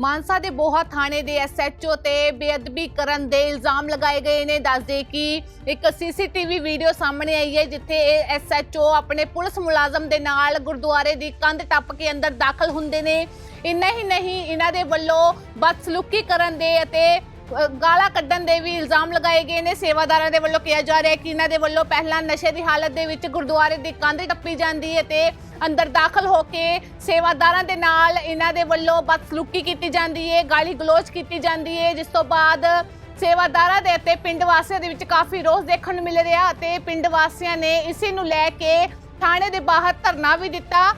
ਮਾਨਸਾ ਦੇ ਬੋਹਾ ਥਾਣੇ ਦੇ ਐਸਐਚਓ ਤੇ ਬੇਅਦਬੀ ਕਰਨ ਦੇ ਇਲਜ਼ਾਮ ਲਗਾਏ ਗਏ ਨੇ। ਦੱਸਦੇ ਕਿ ਇੱਕ ਸੀਸੀਟੀਵੀ ਵੀਡੀਓ ਸਾਹਮਣੇ ਆਈ ਹੈ, ਜਿੱਥੇ ਇਹ ਐਸਐਚਓ ਆਪਣੇ ਪੁਲਿਸ ਮੁਲਾਜ਼ਮ ਦੇ ਨਾਲ ਗੁਰਦੁਆਰੇ ਦੀ ਕੰਧ ਟੱਪ ਕੇ ਅੰਦਰ ਦਾਖਲ ਹੁੰਦੇ ਨੇ। ਇੰਨਾ ਹੀ ਨਹੀਂ, ਇਹਨਾਂ ਦੇ ਵੱਲੋਂ ਬਦਸਲੂਕੀ ਕਰਨ ਦੇ ਅਤੇ ਗਾਲਾਂ ਕੱਢਣ ਦੇ ਵੀ ਇਲਜ਼ਾਮ ਲਗਾਏ ਗਏ ਨੇ। ਸੇਵਾਦਾਰਾਂ ਦੇ ਵੱਲੋਂ ਕਿਹਾ ਜਾ ਰਿਹਾ ਹੈ ਕਿ ਇਹਨਾਂ ਦੇ ਵੱਲੋਂ ਪਹਿਲਾਂ ਨਸ਼ੇ ਦੀ ਹਾਲਤ ਦੇ ਵਿੱਚ ਗੁਰਦੁਆਰੇ ਦੀ ਕੰਧ ਟੱਪੀ ਜਾਂਦੀ ਹੈ ਤੇ ਅੰਦਰ ਦਾਖਲ ਹੋ ਕੇ ਸੇਵਾਦਾਰਾਂ ਦੇ ਨਾਲ ਇਹਨਾਂ ਦੇ ਵੱਲੋਂ ਬਦਸਲੂਕੀ ਕੀਤੀ ਜਾਂਦੀ ਹੈ, ਗਾਲੀ ਗਲੋਚ ਕੀਤੀ ਜਾਂਦੀ ਹੈ, ਜਿਸ ਤੋਂ ਬਾਅਦ ਸੇਵਾਦਾਰਾਂ ਦੇ ਅਤੇ ਪਿੰਡ ਵਾਸੀਆਂ ਦੇ ਵਿੱਚ ਕਾਫੀ ਰੋਸ ਦੇਖਣ ਨੂੰ ਮਿਲ ਰਿਹਾ ਅਤੇ ਪਿੰਡ ਵਾਸੀਆਂ ਨੇ ਇਸੇ ਨੂੰ ਲੈ ਕੇ ਥਾਣੇ ਦੇ ਬਾਹਰ ਧਰਨਾ ਵੀ ਦਿੱਤਾ।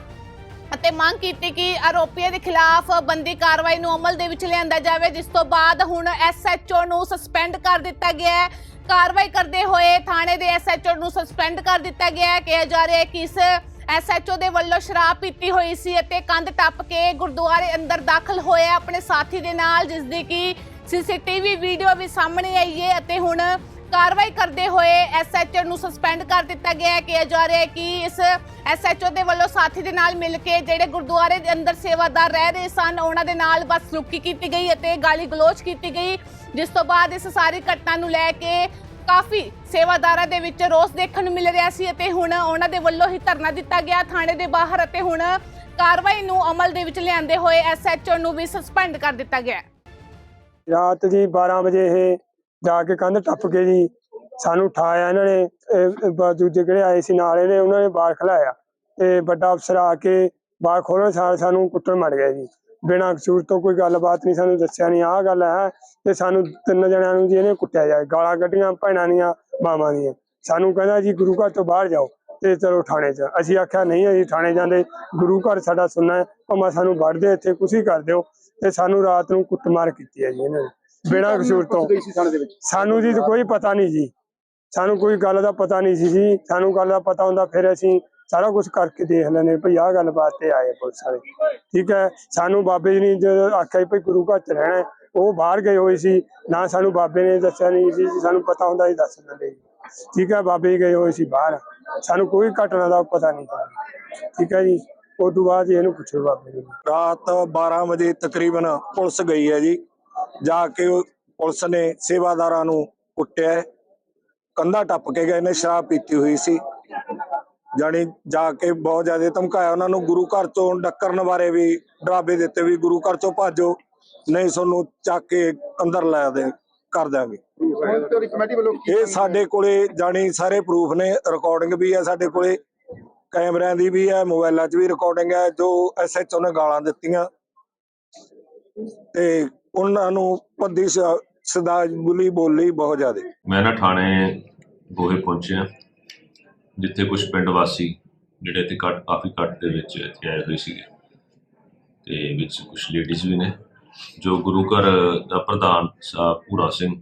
ਅਤੇ ਮੰਗ ਕੀਤੀ ਕਿ ਆਰੋਪੀਆਂ ਦੇ ਖਿਲਾਫ ਬੰਦੀ ਕਾਰਵਾਈ ਨੂੰ ਅਮਲ ਦੇ ਵਿੱਚ ਲਿਆਂਦਾ ਜਾਵੇ, ਜਿਸ ਤੋਂ ਬਾਅਦ ਹੁਣ ਐਸਐਚਓ ਨੂੰ ਸਸਪੈਂਡ ਕਰ ਦਿੱਤਾ ਗਿਆ ਹੈ। ਕਾਰਵਾਈ ਕਰਦੇ ਹੋਏ ਥਾਣੇ ਦੇ ਐਸਐਚਓ ਨੂੰ ਸਸਪੈਂਡ ਕਰ ਦਿੱਤਾ ਗਿਆ ਹੈ। ਕਿਹਾ ਜਾ ਰਿਹਾ ਹੈ ਕਿ ਇਸ ਐਸਐਚਓ ਦੇ ਵੱਲੋਂ ਸ਼ਰਾਬ ਪੀਤੀ ਹੋਈ ਸੀ ਅਤੇ ਕੰਧ ਟੱਪ ਕੇ ਗੁਰਦੁਆਰੇ ਅੰਦਰ ਦਾਖਲ ਹੋਇਆ ਆਪਣੇ ਸਾਥੀ ਦੇ ਨਾਲ, ਜਿਸ ਦੀ ਕਿ ਸੀਸੀਟੀਵੀ ਵੀਡੀਓ ਵੀ ਸਾਹਮਣੇ ਆਈ ਹੈ ਅਤੇ ਹੁਣ ਕਾਰਵਾਈ ਕਰਦੇ ਹੋਏ ਐਸਐਚਓ ਨੂੰ ਸਸਪੈਂਡ ਕਰ ਦਿੱਤਾ ਗਿਆ ਹੈ। ਕਿਹਾ ਜਾ ਰਿਹਾ ਹੈ ਕਿ ਇਸ ਐਸਐਚਓ ਦੇ ਵੱਲੋਂ ਸਾਥੀ ਦੇ ਨਾਲ ਮਿਲ ਕੇ ਜਿਹੜੇ ਗੁਰਦੁਆਰੇ ਦੇ ਅੰਦਰ ਸੇਵਾਦਾਰ ਰਹਿ ਰਹੇ ਸਨ, ਉਹਨਾਂ ਦੇ ਨਾਲ ਬਦਸਲੂਕੀ ਕੀਤੀ ਗਈ ਅਤੇ ਗਾਲੀ ਗਲੋਚ ਕੀਤੀ ਗਈ, ਜਿਸ ਤੋਂ ਬਾਅਦ ਇਸ ਸਾਰੀ ਘਟਨਾ ਨੂੰ ਲੈ ਕੇ ਕਾਫੀ ਸੇਵਾਦਾਰਾਂ ਦੇ ਵਿੱਚ ਰੋਸ ਦੇਖਣ ਨੂੰ ਮਿਲ ਰਿਹਾ ਸੀ ਅਤੇ ਹੁਣ ਉਹਨਾਂ ਦੇ ਵੱਲੋਂ ਹੀ ਧਰਨਾ ਦਿੱਤਾ ਗਿਆ ਥਾਣੇ ਦੇ ਬਾਹਰ ਅਤੇ ਹੁਣ ਕਾਰਵਾਈ ਨੂੰ ਅਮਲ ਦੇ ਵਿੱਚ ਲਿਆਂਦੇ ਹੋਏ ਐਸਐਚਓ ਨੂੰ ਵੀ ਸਸਪੈਂਡ ਕਰ ਦਿੱਤਾ ਗਿਆ ਰਾਤ ਜੀ 12 ਵਜੇ ਇਹ ਜਾ ਕੇ ਕੰਧ ਟੱਪ ਕੇ ਜੀ, ਸਾਨੂੰ ਉਠਾਇਆ ਇਹਨਾਂ ਨੇ ਦੂਜੇ ਜਿਹੜੇ ਆਏ ਸੀ ਨਾਲ ਇਹਦੇ, ਉਹਨਾਂ ਨੇ ਬਾਹਰ ਖਲਾਇਆ। ਤੇ ਵੱਡਾ ਅਫਸਰ ਆ ਕੇ ਬਾਹਰ ਖੋਲਣ ਸਾਰ ਸਾਨੂੰ ਕੁੱਟਣ ਮੜ ਗਿਆ ਜੀ। ਬਿਨਾਂ ਕਸੂਰ ਤੋਂ ਕੋਈ ਗੱਲਬਾਤ ਨਹੀਂ, ਸਾਨੂੰ ਦੱਸਿਆ ਨਹੀਂ, ਆਹ ਗੱਲ ਹੈ ਤੇ ਸਾਨੂੰ ਤਿੰਨ ਜਣਿਆਂ ਨੂੰ ਜੀ ਇਹਨੇ ਕੁੱਟਿਆ ਜਾਏ, ਗਾਲਾਂ ਕੱਢੀਆਂ ਭੈਣਾਂ ਦੀਆਂ, ਮਾਵਾਂ ਦੀਆਂ। ਸਾਨੂੰ ਕਹਿੰਦਾ ਜੀ, ਗੁਰੂ ਘਰ ਤੋਂ ਬਾਹਰ ਜਾਓ ਤੇ ਚਲੋ ਥਾਣੇ 'ਚ। ਅਸੀਂ ਆਖਿਆ, ਨਹੀਂ ਅਸੀਂ ਥਾਣੇ ਜਾਂਦੇ, ਗੁਰੂ ਘਰ ਸਾਡਾ ਸੁਣਨਾ ਹੈ, ਭਾਵੇਂ ਸਾਨੂੰ ਵੜਦੇ ਇੱਥੇ ਕੁਛ ਹੀ ਕਰ ਦਿਓ। ਤੇ ਸਾਨੂੰ ਰਾਤ ਨੂੰ ਕੁੱਟਮਾਰ ਕੀਤੀ ਹੈ ਜੀ ਇਹਨਾਂ ਨੇ। ਬਿਨਾਂ ਕਸੂਰ ਤੋਂ। ਗਈ ਸੀ ਥਾਣੇ ਦੇ ਵਿੱਚ। ਸਾਨੂੰ ਜੀ ਕੋਈ ਪਤਾ ਨਹੀਂ ਜੀ ਸਾਨੂੰ ਕੋਈ ਗੱਲ ਦਾ ਪਤਾ ਨਹੀਂ ਸੀ ਜੀ। ਸਾਨੂੰ ਗੱਲ ਦਾ ਪਤਾ ਹੁੰਦਾ ਫਿਰ ਅਸੀਂ ਸਾਰਾ ਕੁਝ ਕਰਕੇ ਦੇਖ ਲੈਨੇ ਭਈ ਆਹ ਗੱਲ ਬਾਤ ਤੇ ਆਏ ਪੁਲਿਸ ਵਾਲੇ। ਠੀਕ ਹੈ? ਸਾਨੂੰ ਬਾਬੇ ਜੀ ਨੇ ਜਦੋਂ ਆਖਿਆ ਭਈ ਗੁਰੂ ਘਰ ਚ ਰਹਿਣਾ ਉਹ ਬਾਹਰ ਗਏ ਹੋਏ ਸੀ। ਨਾ ਸਾਨੂੰ ਬਾਬੇ ਨੇ ਦੱਸਿਆ ਨਹੀਂ ਸੀ ਸਾਨੂੰ ਪਤਾ ਹੁੰਦਾ ਸੀ ਦੱਸ ਦਿੰਦੇ ਜੀ ਠੀਕ ਹੈ? ਬਾਬੇ ਜੀ ਗਏ ਹੋਏ ਸੀ ਬਾਹਰ। ਸਾਨੂੰ ਕੋਈ ਘਟਨਾ ਦਾ ਪਤਾ ਨਹੀਂ ਠੀਕ ਹੈ ਜੀ? ਉਸ ਤੋਂ ਬਾਅਦ ਇਹਨੂੰ ਪੁੱਛੋ ਬਾਬੇ ਜੀ। ਰਾਤ 12 ਵਜੇ ਤਕਰੀਬਨ ਪੁਲਿਸ ਗਈ ਹੈ ਜੀ। ਜਾ ਕੇ ਪੁਲਿਸ ਨੇ ਸੇਵਾਦਾਰਾਂ ਨੂੰ ਕੁੱਟਿਆ। ਕੰਧਾ ਟੱਪ ਕੇ ਗਏ ਨੇ, ਸ਼ਰਾਬ ਪੀਤੀ ਹੋਈ ਸੀ। ਜਾਣੀ ਜਾ ਕੇ ਬਹੁਤ ਜ਼ਿਆਦਾ ਧਮਕਾਇਆ ਉਹਨਾਂ ਨੂੰ, ਗੁਰੂ ਘਰ ਤੋਂ ਡੱਕਰਨ ਬਾਰੇ ਵੀ ਡਰਾਵੇ ਦਿੱਤੇ ਵੀ ਗੁਰੂ ਘਰ ਤੋਂ ਭਾਜੋ, ਨਹੀਂ ਤੁਹਾਨੂੰ ਚੱਕ ਕੇ ਅੰਦਰ ਲੈ ਦੇ, ਕਰ ਦਿਆਂਗੇ। ਇਹ ਸਾਡੇ ਕੋਲੇ ਜਾਣੀ ਸਾਰੇ ਪ੍ਰੂਫ ਨੇ ਰਿਕਾਰਡਿੰਗ ਵੀ ਹੈ ਸਾਡੇ ਕੋਲੇ, ਕੈਮਰਿਆਂ ਦੀ ਵੀ ਹੈ, ਮੋਬਾਈਲਾਂ 'ਚ ਵੀ ਰਿਕਾਰਡਿੰਗ ਹੈ, ਜੋ ਐਸਐਚਓ ਨੇ ਗਾਲਾਂ ਦਿੱਤੀਆਂ। ਤੇ ਉਹਨਾਂ ਨੂੰ ਪੱਦੀ ਸਦਾ ਬੁਲੀ ਬੋਲੀ ਬਹੁਤ ਜ਼ਿਆਦਾ। ਮੈਂ ਨਾ ਥਾਣੇ ਬੋਹੇ ਪਹੁੰਚਿਆ ਜਿੱਥੇ ਕੁਝ ਪਿੰਡ ਵਾਸੀ ਜਿਹੜੇ ਇੱਥੇ ਕੱਟ ਕਾਫੀ ਘੱਟ ਦੇ ਵਿੱਚ ਇੱਥੇ ਆਏ ਹੋਏ ਸੀਗੇ। ਤੇ ਵਿੱਚ ਕੁਝ ਲੇਡੀਜ਼ ਵੀ ਨੇ, ਜੋ ਗੁਰੂ ਘਰ ਦਾ ਪ੍ਰਧਾਨ ਸਾਹਿਬ ਪੂਰਾ ਸਿੰਘ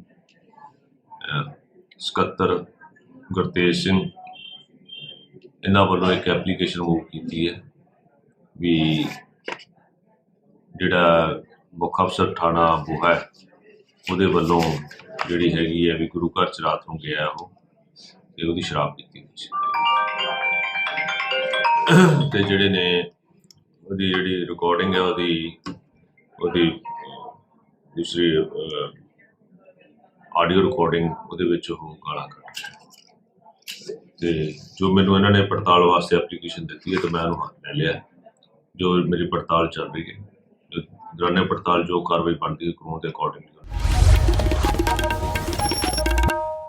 ਸਕੱਤਰ ਗੁਰਤੇਜ ਸਿੰਘ, ਇਹਨਾਂ ਵੱਲੋਂ ਇੱਕ ਐਪਲੀਕੇਸ਼ਨ ਮੂਵ ਕੀਤੀ ਹੈ ਵੀ ਜਿਹੜਾ ਮੁੱਖ ਅਫਸਰ ਥਾਣਾ ਬੋਹਾ ਉਹਦੇ ਵੱਲੋਂ ਜਿਹੜੀ ਹੈਗੀ ਹੈ ਵੀ ਗੁਰੂ ਘਰ ਚ ਰਾਤ ਨੂੰ ਗਿਆ ਉਹ ਤੇ ਉਹਦੀ ਸ਼ਰਾਬ ਪੀਤੀ ਹੋਈ ਸੀ। ਤੇ ਜਿਹੜੇ ਨੇ ਉਹਦੀ ਜਿਹੜੀ ਰਿਕਾਰਡਿੰਗ ਹੈ ਉਹਦੀ ਉਹਦੀ ਦੂਸਰੀ ਆਡੀਓ ਰਿਕਾਰਡਿੰਗ ਉਹਦੇ ਵਿੱਚ ਉਹ ਗਾਲਾਂ ਕੱਢ ਰਿਹਾ। ਤੇ ਜੋ ਮੈਨੂੰ ਇਹਨਾਂ ਨੇ ਪੜਤਾਲ ਵਾਸਤੇ ਐਪਲੀਕੇਸ਼ਨ ਦਿੱਤੀ ਹੈ ਤੇ ਮੈਂ ਉਹਨੂੰ ਹੱਥ ਲੈ ਲਿਆ ਜੋ ਮੇਰੀ ਪੜਤਾਲ ਚੱਲ ਰਹੀ ਹੈ। ਜਰਾਨੇ ਪੜਤਾਲ ਜੋ ਕਾਰਵਾਈ ਬਣਦੀ ਹੈ ਕਾਨੂੰਨ ਦੇ ਅਕੋਰਡਿੰਗਲੀ